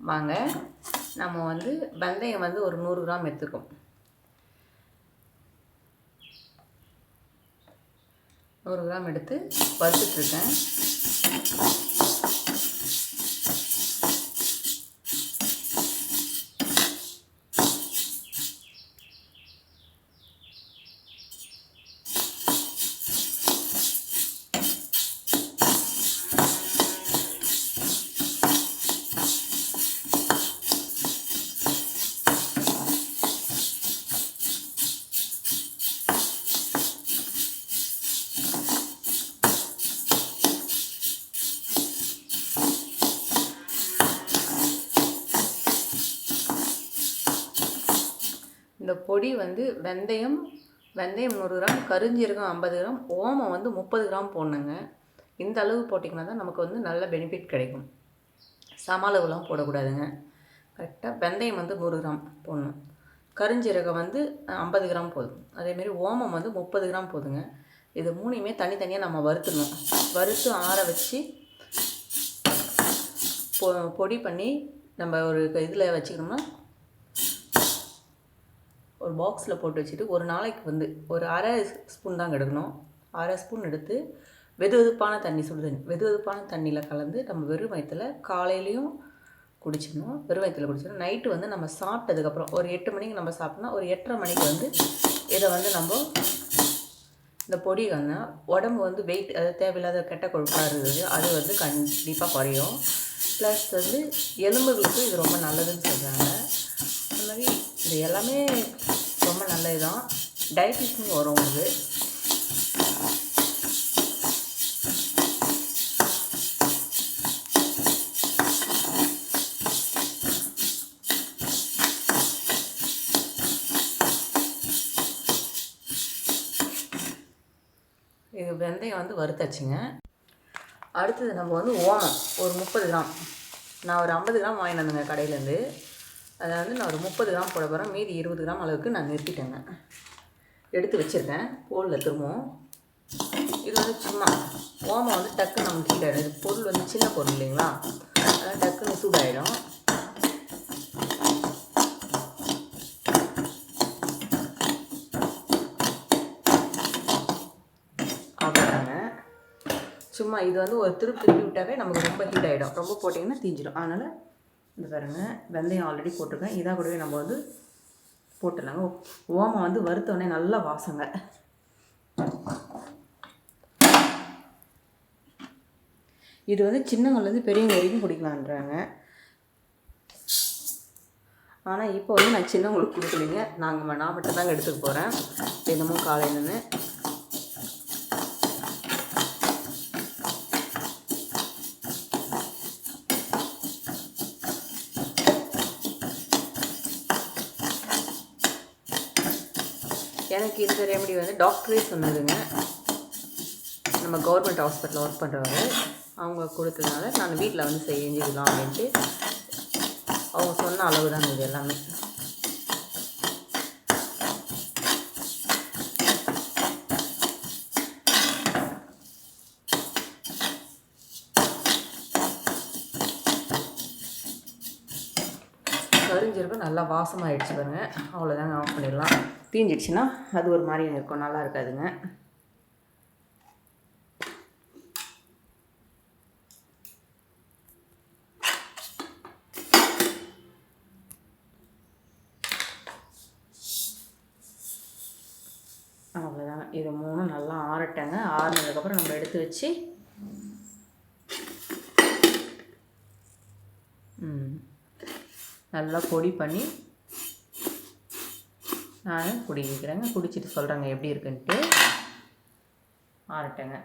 வாங்க. நம்ம வந்து வெந்தயம் வந்து ஒரு நூறு கிராம் எடுத்துக்கோம். நூறு கிராம் எடுத்து வறுத்துட்ருக்கேன் இந்த பொடி வந்து வெந்தயம் வெந்தயம் நூறு கிராம் கருஞ்சீரகம் ஐம்பது கிராம் ஓமம் வந்து முப்பது கிராம் போடணுங்க. இந்த அளவு போட்டிங்கன்னா தான் நமக்கு வந்து நல்ல பெனிஃபிட் கிடைக்கும். சம அளவுலாம் போடக்கூடாதுங்க. கரெக்டாக வெந்தயம் வந்து நூறு கிராம் போடணும். கருஞ்சீரகம் வந்து ஐம்பது கிராம் போதும். அதேமாரி ஓமம் வந்து முப்பது கிராம் போதுங்க. இது மூணையுமே தனித்தனியாக நம்ம வறுத்துடணும். வறுத்து ஆற வச்சு பொ பொடி பண்ணி நம்ம ஒரு இதில் வச்சுக்கணும்னா ஒரு பாக்ஸில் போட்டு வச்சுட்டு ஒரு நாளைக்கு வந்து ஒரு அரை ஸ்பூன் தான் கெடுக்கணும். அரை ஸ்பூன் எடுத்து வெது வெதுப்பான தண்ணி சுடு தண்ணி. வெது வெதுப்பான தண்ணியில் கலந்து நம்ம வெறும் வயிற்றுல காலையிலையும் குடிச்சிடணும். வெறும் வயிற்றுல குடிச்சிடணும். நைட்டு வந்து நம்ம சாப்பிட்டதுக்கப்புறம் ஒரு எட்டு மணிக்கு நம்ம சாப்பிட்டோம்னா ஒரு எட்டரை மணிக்கு வந்து இதை வந்து நம்ம இந்த பொடி வந்து உடம்பு வந்து வெயிட் அதாவது தேவையில்லாத கெட்ட கொழுப்பாக இருக்குது அது வந்து கண்டிப்பாக குறையும். ப்ளஸ் வந்து எலும்புகளுக்கு இது ரொம்ப நல்லதுன்னு சொல்கிறாங்க அந்த மாதிரி இது எல்லாமே நல்லது தான் டயட்டிஷன் வரும் உங்களுக்கு. இது வெந்தயம் வந்து வறுத்தாச்சுங்க. அடுத்தது நம்ம வந்து ஓமம். ஒரு முப்பது கிராம். நான் ஒரு ஐம்பது கிராம் வாங்கிட்டு வந்தேங்க கடையிலேருந்து. அதை வந்து நான் ஒரு முப்பது கிராம் போட போகிறேன் மீதி இருபது கிராம் அளவுக்கு நான் நிறுத்திட்டேங்க. எடுத்து வச்சுருக்கேன். போலில் திரும்பவும். இது வந்து சும்மா ஓமம் வந்து டக்குன்னு நமக்கு ஹீட் ஆகிடும் இது பொருள் வந்து சின்ன பொருள் இல்லைங்களா? அதனால் டக்குன்னு சூடாயிடும். அவ்வளோதாங்க சும்மா இது வந்து ஒரு திருப்பி திருப்பி விட்டாவே நமக்கு ரொம்ப ஹீட் ஆகிடும் ரொம்ப போட்டிங்கன்னா தீஞ்சிடும் அதனால் இந்த பாருங்க வெந்தயம் ஆல்ரெடி போட்டிருக்கேன். இதாக கூடவே நம்ம வந்து போட்டுடலாங்க. ஓமம் வந்து வறுத்தோடனே நல்லா வாசங்க. இது வந்து சின்னவங்கலேருந்து பெரியவங்க வரைக்கும் குடிக்கலான்றாங்க. ஆனால் இப்போ வந்து நான் சின்னவங்களுக்கு கொடுக்கலைங்க. நாங்கள் நான் மட்டும் தாங்க எடுத்துக்க போகிறேன் தினமும் காலையிலன்னு. எனக்கு இந்த ரெமெடி வந்து டாக்டரே சொன்னதுங்க. நம்ம கவர்மெண்ட் ஹாஸ்பிட்டலில் ஒர்க் பண்ணுறவங்க அவங்க கொடுத்ததுனால நான் வீட்டில் வந்து செஞ்சுக்கலாம் அப்படின்ட்டு அவங்க சொன்ன அளவு தான் இது எல்லாமே. கரிஞ்சிருக்கும் நல்லா வாசமாகிடுச்சு பாருங்கள் அவ்வளோதாங்க ஆஃப் பண்ணிடலாம். தீஞ்சிடுச்சுன்னா அது ஒரு மாதிரி இருக்கும். நல்லா இருக்காதுங்க. அவ்வளோதாங்க இது மூணும் நல்லா ஆறட்டங்க. ஆறுனதுக்கப்புறம் நம்ம எடுத்து வச்சு நல்லா பொடி பண்ணி நான் குடிக்கிறேங்க. குடிச்சிட்டு சொல்கிறேங்க எப்படி இருக்குன்ட்டு. ஆறட்டேங்க.